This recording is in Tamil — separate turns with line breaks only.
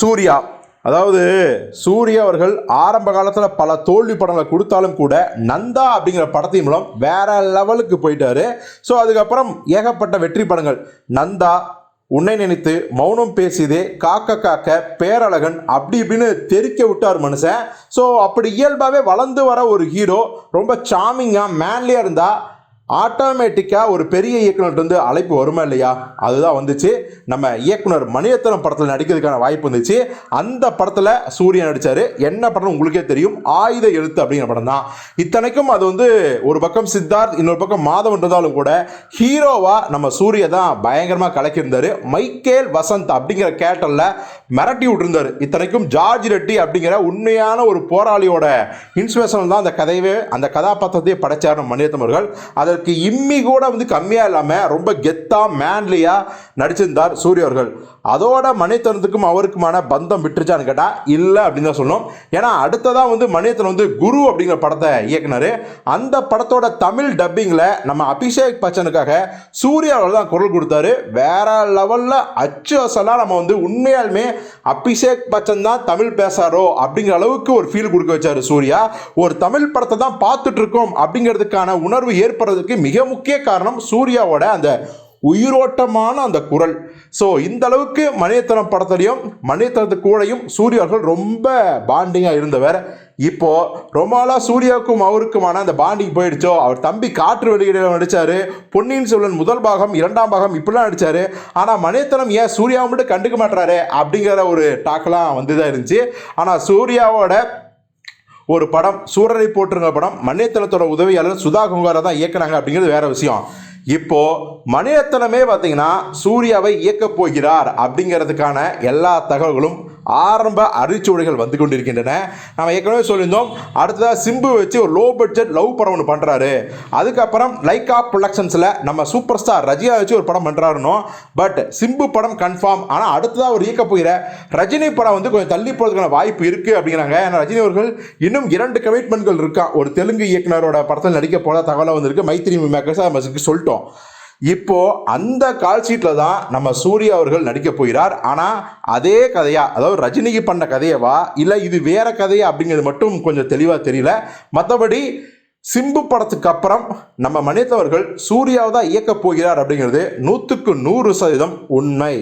சூர்யா. அதாவது சூர்யா அவர்கள் ஆரம்ப காலத்தில் பல தோல்வி படங்களை கொடுத்தாலும் கூட நந்தா அப்படிங்கிற படத்தின் மூலம் வேற லெவலுக்கு போயிட்டாரு. ஸோ அதுக்கப்புறம் ஏகப்பட்ட வெற்றி படங்கள். நந்தா உன்னை நினைத்து மௌனம் பேசியதே காக்க காக்க பேரழகன் அப்படி இப்படின்னு தெரிக்க விட்டார் மனுஷன். ஸோ அப்படி இயல்பாகவே வளர்ந்து வர ஒரு ஹீரோ ரொம்ப சாமிங்காக மேன்லியாக இருந்தால் ஆட்டோமேட்டிக்காக ஒரு பெரிய இயக்குனர்கிட்ட வந்து அழைப்பு வருமா இல்லையா? அதுதான் வந்துச்சு. நம்ம இயக்குனர் மணியத்தனம் படத்தில் நடிக்கிறதுக்கான வாய்ப்பு வந்துச்சு. அந்த படத்தில் சூர்யா நடித்தார் என்ன படம் உங்களுக்கே தெரியும். ஆயுத எழுத்து அப்படிங்கிற படம் தான். இத்தனைக்கும் அது வந்து ஒரு பக்கம் சித்தார்த் இன்னொரு பக்கம் மாதவன் இருந்தாலும் கூட ஹீரோவாக நம்ம சூர்யா தான் பயங்கரமாக கலக்கியிருந்தார். மைக்கேல் வசந்த் அப்படிங்கிற கேட்டலில் மிரட்டி விட்டுருந்தார். இத்தனைக்கும் ஜார்ஜ் ரெட்டி அப்படிங்கிற உண்மையான ஒரு போராளியோட இன்ஸ்பிரேஷன் தான் அந்த கதையவே அந்த கதாபாத்திரத்தையே படைச்சார் நம்ம மணிரத்னம் அவர்கள். அதற்கு இம்மி கூட வந்து கம்மியாக இல்லாமல் ரொம்ப கெத்தாக மேன்லியாக நடிச்சிருந்தார் சூரிய அவர்கள். அதோட மணித்தனத்துக்கும் அவருக்குமான பந்தம் விட்டுருச்சான்னு கேட்டால் இல்லை அப்படின்னு தான் சொல்லணும். ஏன்னா அடுத்ததாக வந்து மனிதன் வந்து குரு அப்படிங்கிற படத்தை இயக்குனாரு. அந்த படத்தோட தமிழ் டப்பிங்கில் நம்ம அபிஷேக் பச்சனுக்காக சூர்யா அவர்கள் தான் குரல் கொடுத்தாரு. வேற லெவலில் அச்சு அசலாக நம்ம வந்து உண்மையாலுமே அபிஷேக் பச்சன் தான் தமிழ் பேசாரோ அப்படிங்கிற அளவுக்கு ஒரு ஃபீல் கொடுக்க வச்சாரு சூர்யா. ஒரு தமிழ் படத்தை தான் பார்த்துட்டு இருக்கோம் அப்படிங்கிறதுக்கான உணர்வு வந்ததுக்கு மிக முக்கிய காரணம் சூர்யாவோட அந்த உயிரோட்டமான அந்த குரல். ஸோ இந்த அளவுக்கு மணியத்தனம் படத்துலையும் மணியத்தனத்து கூடயும் சூர்யா ரொம்ப பாண்டிங்காக இருந்தவர். இப்போ ரொம்ப நாளாக சூர்யாவுக்கும் அவருக்குமான அந்த பாண்டிங் போயிடுச்சோ? அவர் தம்பி காற்று வெளியிட நடித்தார் பொன்னியின் செல்வன் முதல் பாகம் இரண்டாம் பாகம் இப்படிலாம் நடித்தார் ஆனால் மணியத்தனம் ஏன் சூர்யாவை மட்டும் கண்டுக்க மாட்டுறாரு? அப்படிங்கிற ஒரு டாக்கெலாம் வந்து தான் இருந்துச்சு. ஆனால் சூர்யாவோட ஒரு படம் சூரரை போட்டுருங்க படம் மணியத்தனத்தோட உதவியாளர் சுதா குங்காரா தான் இயக்குனாங்க அப்படிங்கிறது வேற விஷயம். இப்போ மணிரத்னமே பார்த்தீங்கன்னா சூர்யாவை இயக்கப் போகிறார் அப்படிங்கிறதுக்கான எல்லா தகவல்களும் ஆரம்ப அரிச்சுவடிகள் வந்து கொண்டிருக்கின்றன. நம்ம ஏற்கனவே சொல்லியிருந்தோம் அடுத்ததாக சிம்பு வச்சு ஒரு லோ பட்ஜெட் லவ் படம் ஒன்று பண்ணுறாரு அதுக்கப்புறம் லைக்கா ப்ரொடக்ஷன்ஸில் நம்ம சூப்பர் ஸ்டார் ரஜியா வச்சு ஒரு படம் பண்ணுறாருனோ பட் சிம்பு படம் கன்ஃபார்ம் ஆனால் அடுத்ததாக ஒரு இயக்க போகிற ரஜினி படம் வந்து கொஞ்சம் தள்ளி போகிறதுக்கான வாய்ப்பு இருக்குது அப்படிங்கிறாங்க. ஏன்னா ரஜினி அவர்கள் இன்னும் இரண்டு கமிட்மெண்ட்கள் இருக்கான். ஒரு தெலுங்கு இயக்குனரோட படத்தில் நடிக்க போகிற தகவலாக வந்திருக்கு. மைத்திரி மேக்கர்ஸ் நம்ம சொல்லிட்டோம். இப்போ அந்த கால் ஷீட்டில் தான் நம்ம சூர்யா அவர்கள் நடிக்க போகிறார். ஆனால் அதே கதையா அதாவது ரஜினிக்கு பண்ண கதையவா இல்லை இது வேற கதையா அப்படிங்கிறது மட்டும் கொஞ்சம் தெளிவாக தெரியல. மற்றபடி சிம்பு படத்துக்கு அப்புறம் நம்ம மனிதவர்கள் சூர்யாவை தான் இயக்கப் போகிறார் அப்படிங்கிறது நூற்றுக்கு நூறு சதவீதம் உண்மை.